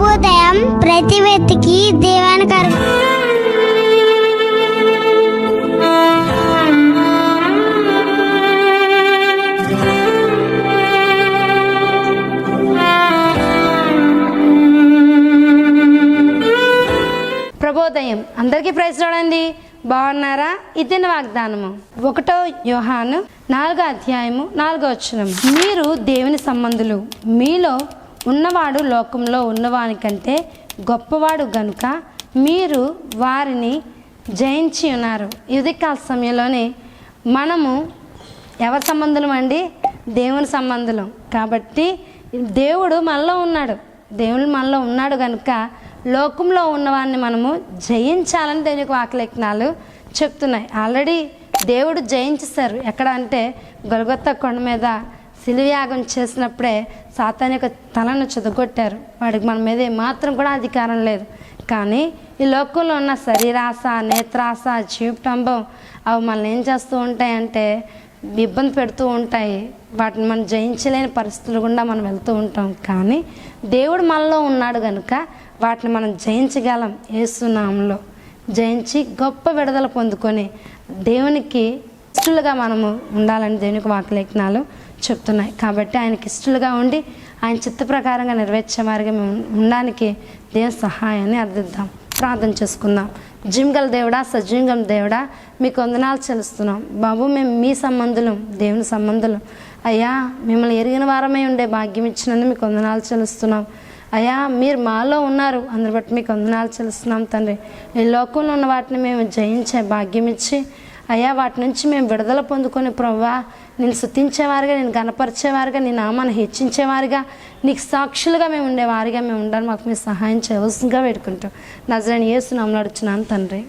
ప్రతి వ్యక్తికి దేవానికి ప్రభోదయం. అందరికీ ప్రైజ్ చూడండి బాగున్నారా? ఇదిన వాగ్దానము. ఒకటో యోహాను నాలుగో అధ్యాయము నాలుగో వచ్చినము మీరు దేవుని సంబంధులు. మీలో ఉన్నవాడు లోకంలో ఉన్నవాని కంటే గొప్పవాడు గనుక మీరు వారిని జయించి ఉన్నారు. ఇది కాల సమయంలోనే మనము ఎవరి సంబంధులం అండి? దేవుని సంబంధులం. కాబట్టి దేవుడు మనలో ఉన్నాడు. దేవుడు మనలో ఉన్నాడు కనుక లోకంలో ఉన్నవాడిని మనము జయించాలని దేవునికి వాకలేఖనాలు చెప్తున్నాయి. ఆల్రెడీ దేవుడు జయించేశారు. ఎక్కడ అంటే గొలగొత్త కొండ మీద శిలువయాగం చేసినప్పుడే సాతాన్ యొక్క తలను చెదగొట్టారు. వాడికి మన మీద మాత్రం కూడా అధికారం లేదు. కానీ ఈ లోకంలో ఉన్న శరీరాశ నేత్రాశ జీవితంబం అవి మనల్ని ఏం చేస్తూ ఉంటాయంటే ఇబ్బంది పెడుతూ ఉంటాయి. వాటిని మనం జయించలేని పరిస్థితులు గుండా మనం వెళ్తూ ఉంటాం. కానీ దేవుడు మనలో ఉన్నాడు కనుక వాటిని మనం జయించగలం ఏసునామంలో. జయించి గొప్ప విడుదల పొందుకొని దేవునికి ఇష్టలుగా మనము ఉండాలని దేవునికి వాకలేఖనాలు చెప్తున్నాయి. కాబట్టి ఆయనకి ఇష్టలుగా ఉండి ఆయన చిత్త ప్రకారంగా నెరవేర్చే వారిగా మేము ఉండడానికి దేవుని సహాయాన్ని అర్థిద్దాం ప్రార్థన చేసుకుందాం. జింగల దేవుడా సజీవంగం దేవుడా మీకు వందనాలు చెల్లిస్తున్నాం. బాబు మేము మీ సంబంధులం దేవుని సంబంధులు. అయ్యా మిమ్మల్ని ఎరిగిన వారమై ఉండే భాగ్యం ఇచ్చినందుకు మీకు వందనాలు చెల్లిస్తున్నాం. అయ్యా మీరు మాలో ఉన్నారు అందరి బట్టి మీకు వందనాలు చెల్లిస్తున్నాం తండ్రి. ఈ లోకంలో ఉన్న వాటిని మేము జయించే భాగ్యం ఇచ్చి అయ్యా వాటి నుంచి మేము విడుదల పొందుకొని ప్రవ్వా నేను శుతించేవారుగా నేను కనపరిచేవారుగా నీ నామాన్ని హెచ్చించేవారుగా నీకు సాక్షులుగా మేము ఉండేవారిగా మేము ఉండాలి మాకు మీరు సహాయం చేయవలసిందిగా వేడుకుంటాం. నజరని ఏసు నామలు అడుచున్నాను తండ్రి.